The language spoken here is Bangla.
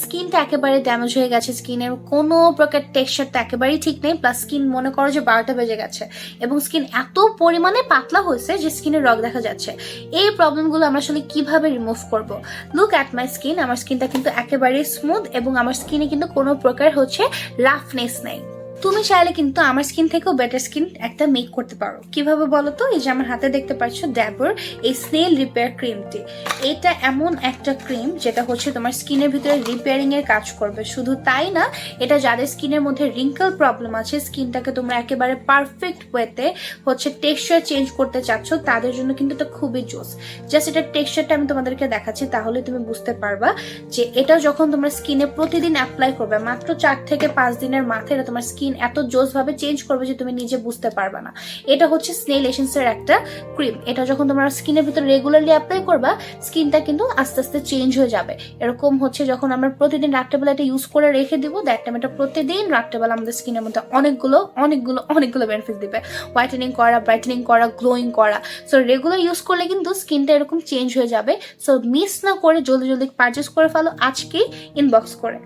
স্কিনটা একেবারে ড্যামেজ হয়ে গেছে, স্কিনের কোনো প্রকার টেক্সচারটা একেবারেই ঠিক নেই প্লাস স্কিন মনে করো যে বারোটা বেজে গেছে এবং স্কিন এত পরিমাণে পাতলা হয়েছে যে স্কিনের রগ দেখা যাচ্ছে। এই প্রবলেমগুলো আমরা আসলে কীভাবে রিমুভ করব? লুক অ্যাট মাই স্কিন আমার স্কিনটা কিন্তু একেবারেই স্মুথ এবং আমার স্কিনে কিন্তু কোনো প্রকার হচ্ছে রাফনেস নেই। তুমি চাইলে কিন্তু আমার স্কিন থেকেও বেটার স্কিন একটা মেক করতে পারো। কীভাবে বলো তো এই যে আমার হাতে দেখতে পাচ্ছ ড্যাবর এই স্নেল রিপেয়ার ক্রিমটি এটা এমন একটা ক্রিম যেটা হচ্ছে তোমার স্কিনের ভিতরে রিপেয়ারিং এর কাজ করবে। শুধু তাই না, এটা যাদের স্কিনের মধ্যে রিঙ্কল প্রবলেম আছে স্কিনটাকে তোমরা একেবারে পারফেক্ট ওয়েতে হচ্ছে টেক্সচার চেঞ্জ করতে চাচ্ছ, তাদের জন্য কিন্তু এটা খুবই জোস। জাস্ট এটার টেক্সচারটা আমি তোমাদেরকে দেখাচ্ছি, তাহলে তুমি বুঝতে পারবা যে এটা যখন তোমরা স্কিনে প্রতিদিন অ্যাপ্লাই করবে, মাত্র চার থেকে পাঁচ দিনের মাথায় এটা তোমার স্কিন এত জোস ভাবে চেঞ্জ করবে যে তুমি নিজে বুঝতে পারবে না। এটা হচ্ছে স্নেল এসেন্সের একটা ক্রিম এটা যখন তোমরা স্কিনের ভিতরে রেগুলারলি অ্যাপ্লাই করবা স্কিনটা কিন্তু আস্তে আস্তে চেঞ্জ হয়ে যাবে। এরকম হচ্ছে যখন আমরা প্রতিদিন রাত্রেবেলা এটা ইউজ করে রেখে দিব দ্যাট টাইম এটা প্রতিদিন রাত্রেবেলা আমাদের স্কিনের মধ্যে অনেকগুলো অনেকগুলো অনেকগুলো বেনিফিট দিবে। হোয়াইটেনিং করা ব্রাইটেনিং করা গ্লোয়িং করা। সো রেগুলার ইউজ করলে কিন্তু স্কিনটা এরকম চেঞ্জ হয়ে যাবে। সো মিস না করে জলদি জলদি পারচেস করে ফেলো আজকেই ইনবক্স করে।